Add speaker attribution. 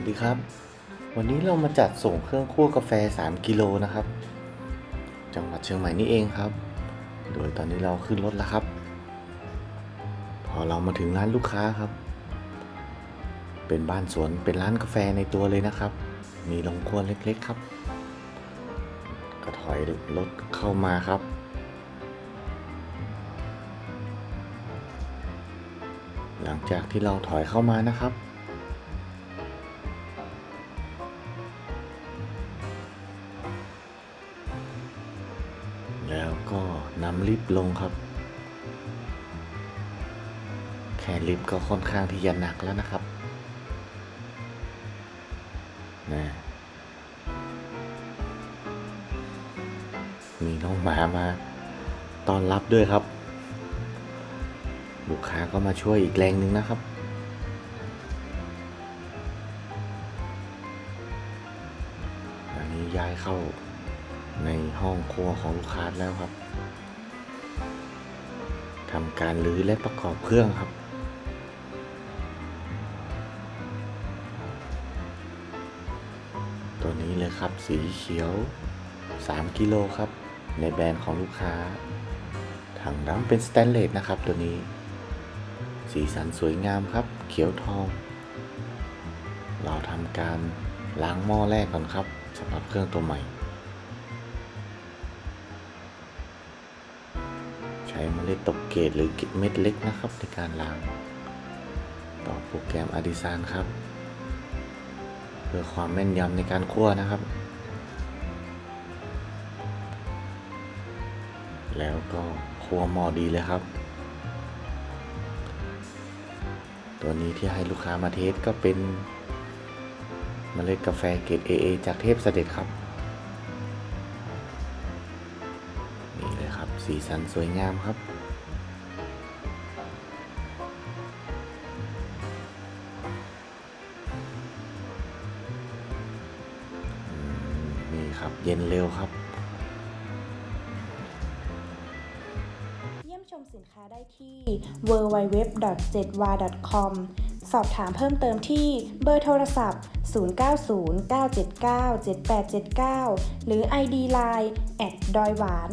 Speaker 1: วัสดีครับ วันนี้เรามาจัดส่งเครื่องคั่วกาแฟ 3 กิโลนะครับ จังหวัดเชียงใหม่นี่เองครับ โดยตอนนี้เราขึ้นรถแล้วครับ พอเรามาถึงร้านลูกค้าครับ เป็นบ้านสวนเป็นร้านกาแฟในตัวเลยนะครับ มีโรงครัวเล็ก ๆครับ ก็ถอยรถเข้ามาครับหลังจากที่เราถอยเข้ามานะครับ แล้วก็นำลิฟต์ลงครับ แค่ลิฟต์ก็ค่อนข้างที่จะหนักแล้วนะครับนะมีน้องหมามาต้อนรับด้วยครับ ลูกค้าก็มาช่วยอีกแรงหนึ่งนะครับอันนี้ย้ายเข้า ในห้องครัวของลูกค้าแล้วครับทำการรื้อและประกอบเครื่องครับตัวนี้เลยครับสีเขียว 3 กิโลครับ ในแบรนด์ของลูกค้า ถังดำเป็นสแตนเลสนะครับตัวนี้ สีสันสวยงามครับ เขียวทอง เราทำการล้างหม้อแรกก่อนครับสำหรับเครื่องตัวใหม่ ช้เมล็ดตกเกตหรือเม็ดเล็กนะครับในการล้าง ต่อโปรแกรม a d i s a n ครับ เพื่อความแม่นยำในการคั่วนะครับ แล้วก็คั่วหม้อดีเลยครับ ตัวนี้ที่ให้ลูกค้ามาเทสก็เป็นเมล็ดกาแฟเกรด AA จากเทพเสด็จครับ ครับ สีสันสวยงามครับ นี่ครับเย็นเร็วครับ
Speaker 2: เยี่ยมชมสินค้าได้ที่ www.7wa.com สอบถามเพิ่มเติมที่เบอร์โทรศัพท์ 0909797879 หรือ ID Line แอดดอยหวาน